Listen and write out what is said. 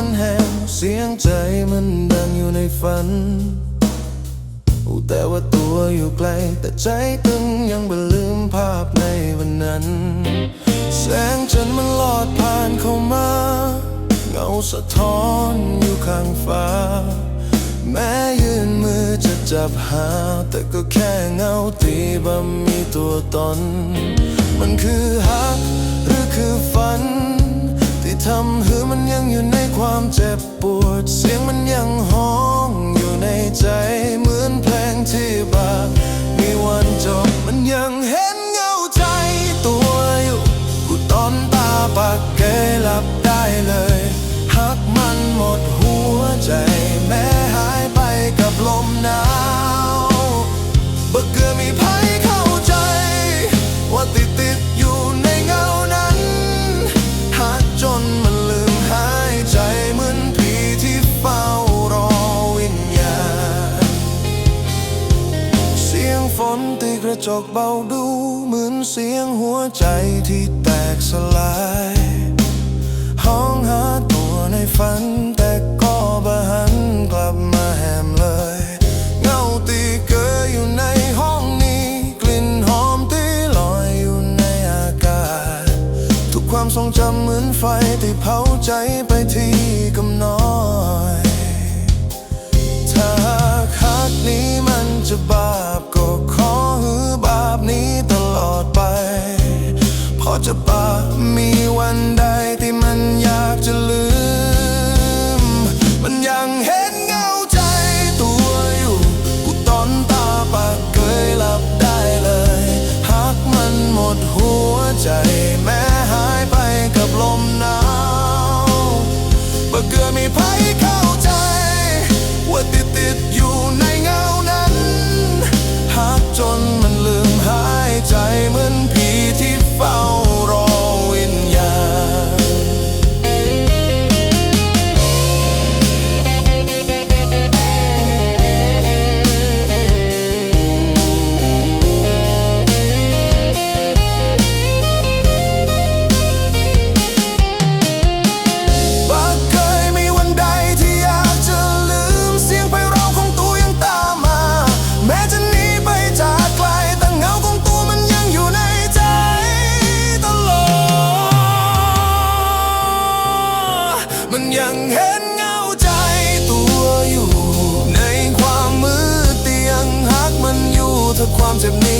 มันแหงเสียงใจมันดังอยู่ในฝันแต่ว่าตัวอยู่ไกล แต่ใจตึงยังไม่ลืมภาพในวันนั้น แสงจันทร์มันลอดผ่านเข้ามา เงาสะท้อนอยู่ข้างฟ้า แม้ยืนมือจะจับหา แต่ก็แค่เงาตีบ่มีตัวตน มันคือฮักหรือคือฝัน ที่ทำให้มันยังอยู่ในความเจ็บปวด เสียงมันยังห้องอยู่ในใจ เหมือนเพลงที่บา ฝนตีกระจกเบาดูเหมือนเสียงหัวใจที่แตกสลาย ห้องหาตัวในฝันแต่ก็บ่หันกลับมาแหมเลย เงาตีเกยอยู่ในห้องนี้ กลิ่นหอมที่ลอยอยู่ในอากาศ ทุกความทรงจำเหมือนไฟที่เผาใจไปที่กำน้อยถ้าห มีวันใดที่มันอยากจะลืม มันยังเห็น ความเจ็บนี้